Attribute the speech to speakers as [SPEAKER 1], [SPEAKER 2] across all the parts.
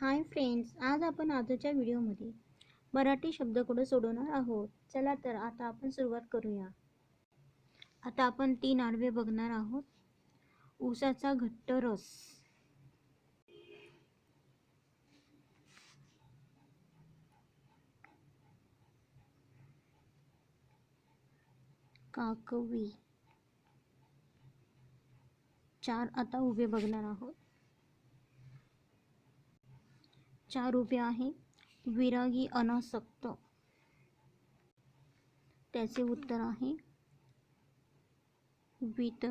[SPEAKER 1] Hi friends आज आपण आजच्या व्हिडिओमध्ये मराठी शब्दकोड सोडवणार आहोत? चला तर आता आपण सुरुवात करूया. आता आपण तीन आडवे बघणार आहोत. ऊसाचा घट्ट रस. काकवी. चार आता उभे बघणार आहोत. चार उभे आहे. विरागी अनासक्त. त्याचे उत्तर आहे. वित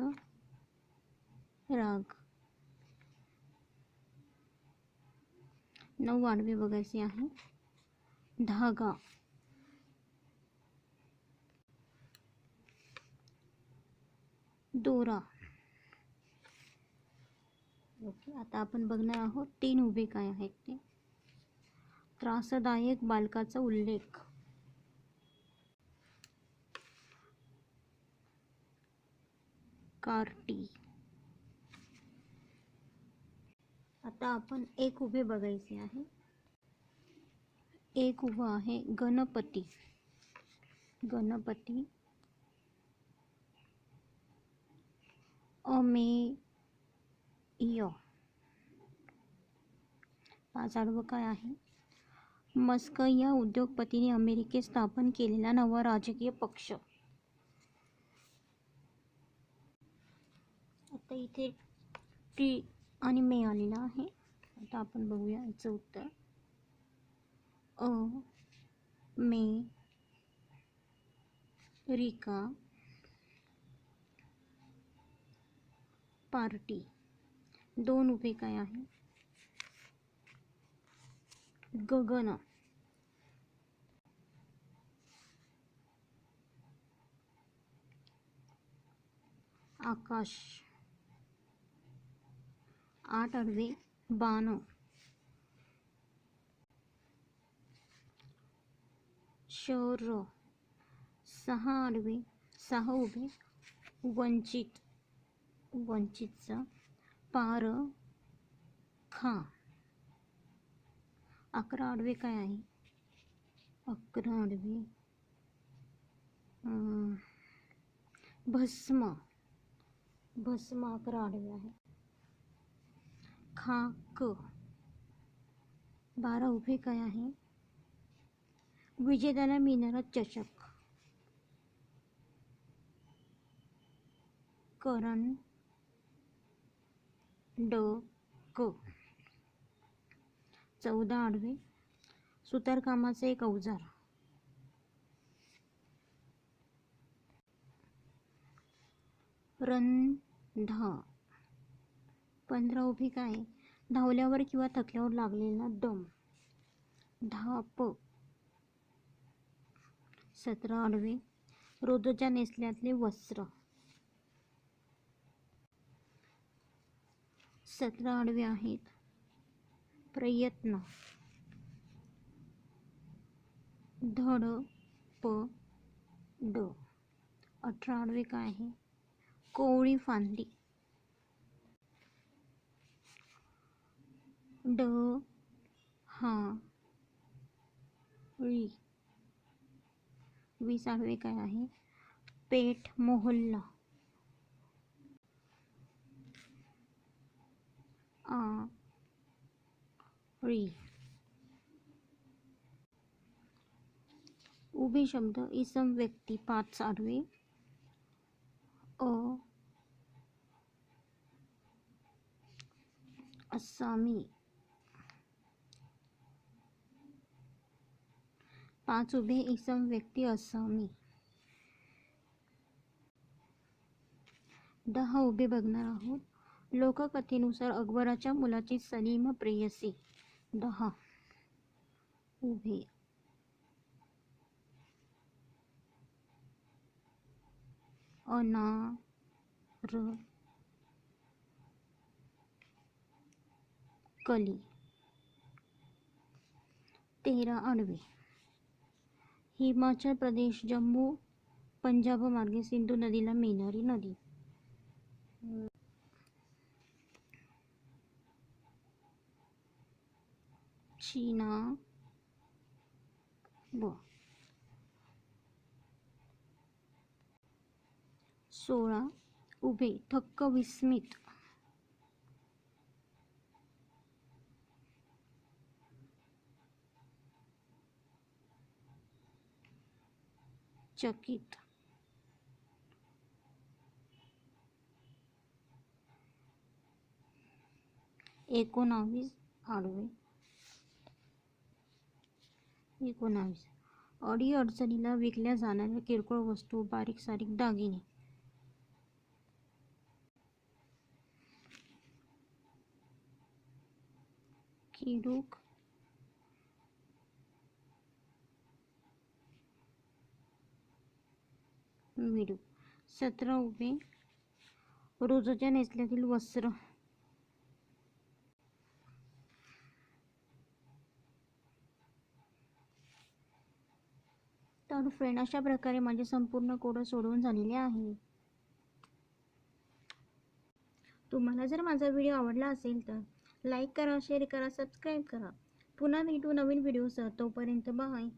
[SPEAKER 1] राग नऊ आडवे बघायचे आहे. धागा. दोरा. ओके आता आपण बघणार आहोत तीन उभे काय आहेत ते. त्रासदायक बालकाचा उल्लेख. कार्टी. आता आपण एक उभे बघायचे आहे. एक उभं आहे गणपती. गणपती. अमेय. पाच आडवं काय आहे? मस्क या उद्योगपतीने अमेरिकेत स्थापन केलेला नवा राजकीय पक्ष. आता इथे टी आणि मे आलेला आहे. आता आपण बघूया याचं उत्तर. America party. दोन उभे काय आहे? गगन. आकाश. आठ अगदी बाण. शर सहा आडवे सहा उभे वंचित. वंचितचा पार खा. अकरा आडवे काय आहे अकरा आडवे अं, भस्म। भस्म अकरा आडवे आहे खाक। बारा उभे काय आहे विजेत्याला मिळणारा चषक। करण ड क चौदा आडवे सुतारकामाचे एक अवजार. रंधा. पंधरा उभी काय? धावल्यावर किंवा थकल्यावर लागलेला दम. धाप. सतरा आडवे रोजच्या नेसल्यातले वस्त्र. सतरा आडवे आहेत. प्रयत्न. धड प ड. अठरावे काय आहे? कोवळी फांदी. ड हा ळी. वीस आडवे काय आहे? पेठ मोहल्ला. आ ळी उभे शब्द इसम व्यक्ती पाच आडवे. अ. असामी. पाच उभे इसम व्यक्ती असामी. दहा उभे बघणार आहोत. लोककथेनुसार अकबराच्या मुलाची सलीम प्रेयसी. दहा उभे. अनार कली तेरा आडवे. हिमाचल प्रदेश जम्मू पंजाब मार्गे सिंधू नदीला मिळणारी नदी. चीना ब सोळा. उभे. थक्क विस्मित. चकित. एकोणावीस. आडवे. एकोणावीस. अडी अडचणीला विकल्या जाणाऱ्या किरकोळ वस्तू बारीक सारीक दागिने. किडूक. मिडूक. सतरा उभे. रोजच्या नेसल्यातील वस्त्र. फ्रेंड अशा प्रकारे माझे संपूर्ण कोड सोडवून झालेले आहे. तुम्हाला जर माझा व्हिडिओ आवडला असेल तर लाईक करा शेअर करा सबस्क्राईब करा. पुन्हा भेटू नवीन व्हिडिओसह. तोपर्यंत बाय